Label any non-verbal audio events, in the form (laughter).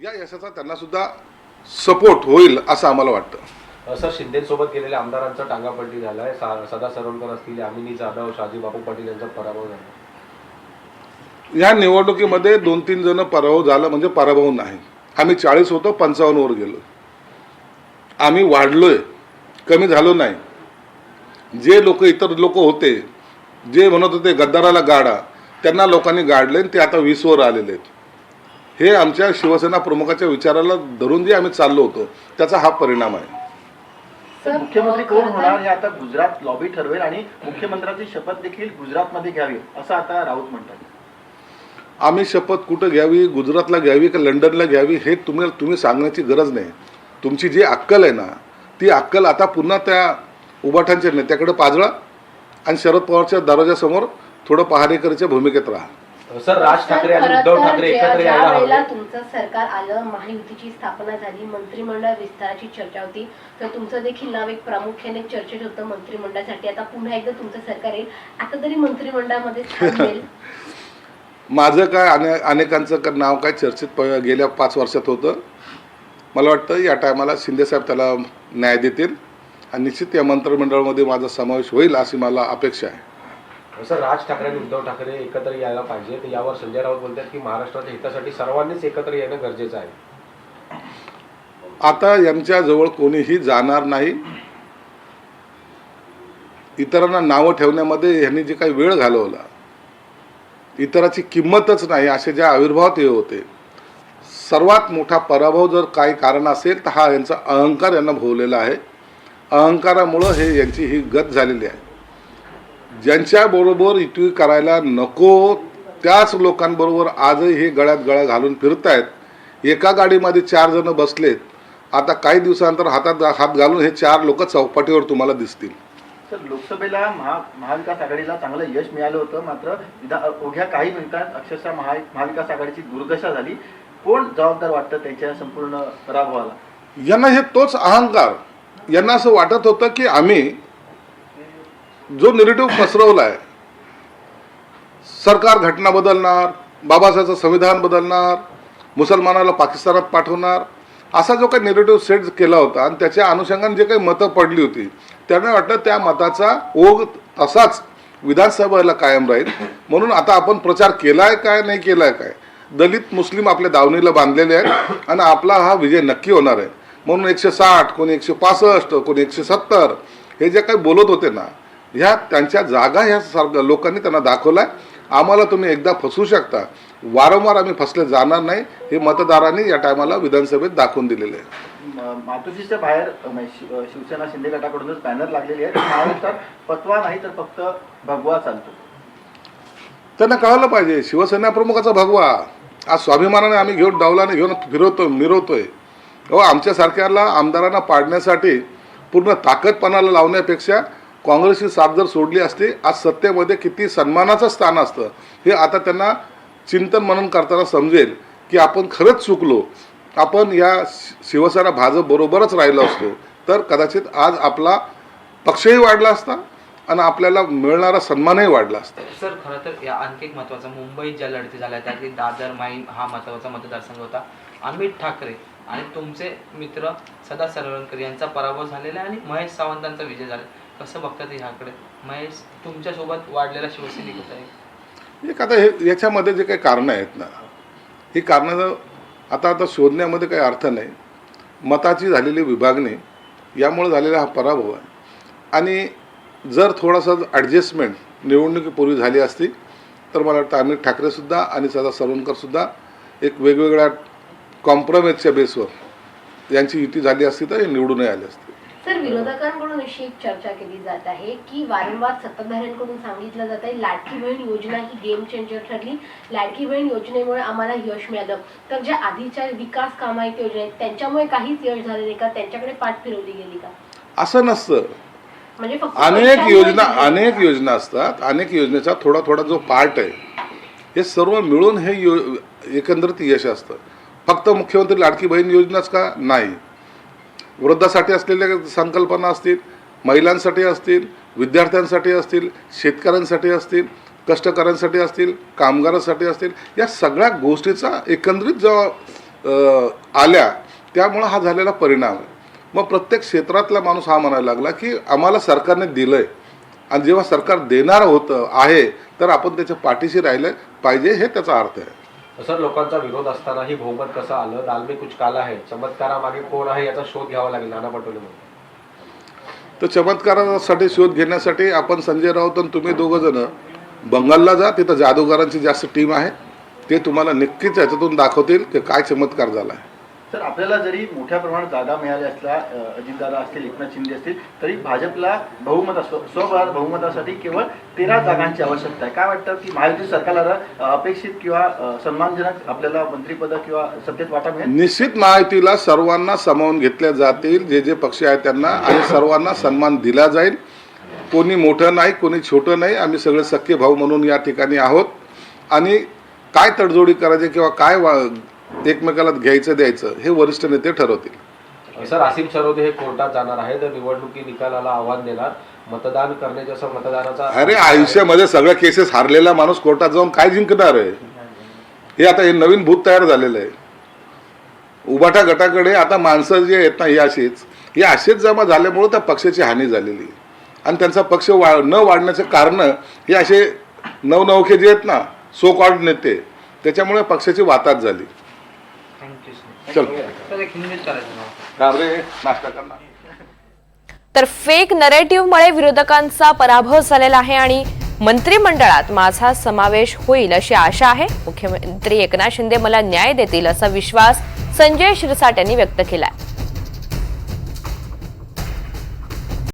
या यशाचा त्यांना सुद्धा सपोर्ट होईल असं आम्हाला वाटतं. सर शिंदेसोबत गेलेल्या आमदारांचा टांगापलटी झालाय. सा- सदा सरवणकर असतील यामिनी जाधव शाजी बापू पाटील यांचा पराभव झाला. या निवडणुकीमध्ये दोन तीन जण पराभव झाला म्हणजे पराभव नाही. आम्ही चाळीस होतो पंचावन्नवर गेलो. आम्ही वाढलोय कमी झालो नाही. जे लोक इतर लोक होते जे म्हणत होते गद्दाराला गाडा त्यांना लोकांनी गाडले ते आता वीसवर आलेले आहेत. हे आमच्या शिवसेना प्रमुखाच्या विचाराला धरून जे आम्ही चाललो होतो त्याचा हा परिणाम आहे. तर मुख्यमंत्री कोण होणार हे आता गुजरात लॉबी ठरवेल आणि मुख्यमंत्र्यांची शपथ देखील गुजरातमध्ये घ्यावी असं आता राऊत म्हणतात. आम्ही शपथ कुठं घ्यावी गुजरातला घ्यावी का लंडनला घ्यावी हे तुम्ही तुम्ही सांगण्याची गरज नाही. तुमची जी अक्कल आहे ना ती अक्कल आता पुन्हा त्या उबाठांच्या नेत्याकडे पाजळा आणि शरद पवारच्या दरवाजासमोर थोडं पहारेकरीच्या भूमिकेत राहा. सर राज ठाकरे आणि खरं उद्धव तर ठाकरे ज्या- एकत्र ज्या यायला वेळेला हवे. तुमचं सरकार आलं महायुतीची स्थापना झाली मंत्रिमंडळ विस्ताराची चर्चा होती तर तुमचं देखील नाव एक प्रामुख्याने चर्चेत होतं मंत्रिमंडळासाठी. आता पुन्हा एकदा तुमचं सरकार येईल. आता तरी मंत्रिमंडळामध्ये स्थान (laughs) मिळेल. माझं काय अने अनेकांचं का नाव काय चर्चेत प गेल्या पाच वर्षात होतं. मला वाटतं या टायमाला शिंदेसाहेब त्याला न्याय देतील. आणि निश्चित या मंत्रिमंडळामध्ये माझा समावेश होईल अशी मला अपेक्षा आहे. हो सर राज ठाकरे आणि उद्धव ठाकरे एकत्र यायला पाहिजे. तर यावर संजय राऊत बोलतात की महाराष्ट्राच्या हितासाठी सर्वांनीच एकत्र येणं गरजेचं आहे. आता यांच्याजवळ कोणीही जाणार नाही. इतरांना नावं ठेवण्यामध्ये यांनी जे काही वेळ घालवला इतराची किंमतच नाही असे ज्या आविर्भावात हे होते. सर्वात मोठा पराभव जर काही कारण असेल तर हा यांचा अहंकार यांना भोवलेला आहे. अहंकारामुळं हे यांची ही गत झालेली आहे. ज्यांच्याबरोबर युती करायला नको त्याच लोकांबरोबर आजही हे गळ्यात गळा घालून फिरतायत. एका गाडीमध्ये चार जण बसलेत. आता काही दिवसानंतर हातात हात घालून हे चार लोक चौपाटीवर तुम्हाला दिसतील. तर लोकसभेला महा महाविकास आघाडीला चांगलं यश मिळालं होतं. मात्र अवघ्या काही मिनिटात अक्षरशः महा महाविकास आघाडीची दुर्दशा झाली. कोण जबाबदार वाटतं त्याच्या संपूर्ण पराभवाला यांना हे तोच अहंकार. यांना असं वाटत होतं की आम्ही जो निरेटिव्ह पसरवला आहे सरकार घटना बदलणार बाबासाहेबचं संविधान बदलणार मुसलमानाला पाकिस्तानात पाठवणार असा जो काही निरेटिव्ह सेट केला होता आणि त्याच्या अनुषंगाने जे काही मतं पडली होती त्यांना वाटलं त्या मताचा ओघ तसाच विधानसभेला कायम राहील. म्हणून आता आपण प्रचार केलाय काय नाही केलाय काय? दलित मुस्लिम आपल्या दावणीला बांधलेले आहेत आणि आपला हा विजय नक्की होणार आहे. म्हणून एकशे साठ कोणी एकशे पासष्ट कोणी एकशे सत्तर हे जे काही बोलत होते ना ह्या त्यांच्या जागा ह्या सारख्या लोकांनी त्यांना दाखवलाय. आम्हाला तुम्ही एकदा फसवू शकता. वारंवार आम्ही फसले जाणार नाही. हे मतदारांनी या टायमाला विधानसभेत दाखवून दिलेले आहे. मातोश्रीच्या बाहेर शिवसेना शिंदे गटाकडूनच बॅनर लागलेले आहेत महाराष्ट्रात पतवा नाही तर फक्त भगवा चालतो. त्यांना कळालं पाहिजे. शिवसेना प्रमुखाचा भगवा. आज स्वाभिमानाने आम्ही घेऊन डावलाने घेऊन फिरवतो मिरवतोय. हो आमच्यासारख्याला आमदारांना पाडण्यासाठी पूर्ण ताकदपणाला लावण्यापेक्षा काँग्रेसची साथ जर सोडली असती आज सत्तेमध्ये किती सन्मानाचं स्थान असतं हे आता त्यांना चिंतन मनन करताना समजेल की आपण खरंच चुकलो. आपण या शिवसेना भाजप बरोबरच राहिलो असतो. तर कदाचित आज आपला पक्षही वाढला असता आणि आपल्याला मिळणारा सन्मानही वाढला असता. सर खरं तर या आणखी एक महत्वाचं मुंबईत ज्या लढती झाल्या त्यातली दादर माई हा महत्त्वाचा मतदारसंघ होता. अमित ठाकरे आणि तुमचे मित्र सदा सरवणकर यांचा पराभव झालेला आहे आणि महेश सावंतांचा विजय झाला कसं बघतात ह्याकडे? महेश तुमच्यासोबत वाढलेला शिवसैनिक होत आहे? एक आता हे याच्यामध्ये जे काही कारणं आहेत ना ही कारणं आता आता शोधण्यामध्ये काही अर्थ नाही. मताची झालेली विभागणी यामुळे झालेला हा पराभव आहे. आणि जर थोडासा ॲडजस्टमेंट निवडणुकीपूर्वी झाली असती तर मला वाटतं अमित ठाकरेसुद्धा आणि सदा सरवणकरसुद्धा एक वेगवेगळ्या कॉम्प्रोमाइजच्या बेसवर यांची युती झाली असती तर हे निवडूनही आले असते. सर विरोधकांकडून अशी एक चर्चा केली जात आहे की वारंवार सत्ताधाऱ्यांकडून सांगितलं जात आहे लाडकी बहीण योजना ही गेम चेंजर ठरली. लाडकी बहीण योजनेमुळे आम्हाला यश मिळालं. तर ज्या आधीच्या विकास कामं आहेत योजना आहेत त्यांच्यामुळे काहीच यश झालं नाही का? त्यांच्याकडे पाठ फिरवली गेली का? असं नसतं. म्हणजे फक्त अनेक योजना. अनेक योजना असतात. अनेक योजनेचा थोडा थोडा जो पार्ट आहे हे सर्व मिळून हे यो एकंदरीत यश असतं. फक्त मुख्यमंत्री लाडकी बहीण योजनाच का? नाही. वृद्धासाठी असलेल्या संकल्पना असतील महिलांसाठी असतील विद्यार्थ्यांसाठी असतील शेतकऱ्यांसाठी असतील कष्टकऱ्यांसाठी असतील कामगारांसाठी असतील या सगळ्या गोष्टीचा एकंदरीत जो आल्या त्यामुळं हा झालेला परिणाम. आहे मग प्रत्येक क्षेत्रातला माणूस हा म्हणायला लागला की आम्हाला सरकारने दिलं आहे आणि जेव्हा सरकार देणार होतं आहे तर आपण त्याच्या पाठीशी राहिलं पाहिजे हे त्याचा अर्थ आहे. सर लोकांचा विरोध असतानाही बहुमत कसं आलं दालमी कुछ काला आहे चमत्कारामागे कोण आहे याचा शोध घ्यावा लागेल नाना पटोले म्हणून. तर चमत्कारासाठी शोध घेण्यासाठी आपण संजय राऊत आणि तुम्ही दोघं जण बंगालला जा तिथं जादूगारांची जास्त टीम आहे ते तुम्हाला नक्कीच याच्यातून दाखवतील की काय चमत्कार झाला आहे तर आपल्याला जरी मोठ्या प्रमाणात जागा मिळाल्या असल्या अ, अजितदादा असतील एकनाथ शिंदे असतील तरी भाजपला बहुमत असतो स्वबळ बहुमतासाठी केवळ तेरा जागांची आवश्यकता आहे. काय वाटतं की महायुती सरकारला अपेक्षित किंवा सन्मानजनक आपल्याला मंत्रिपद किंवा सत्तेत वाटा मिळेल? निश्चित माहितीला सर्वांना सामावून घेतल्या जातील जे जे पक्ष आहेत त्यांना आणि सर्वांना सन्मान दिला जाईल. कोणी मोठं नाही कोणी छोटं नाही आम्ही सगळे सख्खे भाऊ म्हणून या ठिकाणी आहोत. आणि काय तडजोडी करायची किंवा काय वा एकमेकाला घ्यायचं द्यायचं हे वरिष्ठ नेते ठरवतील. सर आसिम सरोदे हे कोर्टात जाणार आहे तर निवडणुकी निकालाला आव्हान देणार. मतदान करण्याचे असं मतदानाचा अरे आयुष्यामध्ये सगळ्या केसेस हारलेला माणूस कोर्टात जाऊन काय जिंकणार आहे? हे आता हे नवीन भूत तयार झालेलं आहे. उबाटा गटाकडे आता माणसं जे आहेत ना ही अशीच हे असेच जमा झाल्यामुळं त्या पक्षाची हानी झालेली. आणि त्यांचा पक्ष वा न वाढण्याचे कारण हे असे नवनवखे जे आहेत ना सो कॉल्ड नेते त्याच्यामुळे पक्षाची वाताच झाली. तर फेक नरेटिव्हमुळे विरोधकांचा पराभव झालेला आहे आणि मंत्रिमंडळात माझा समावेश होईल अशी आशा आहे. मुख्यमंत्री एकनाथ शिंदे मला न्याय देतील असा विश्वास संजय शिरसाट यांनी व्यक्त केलाय.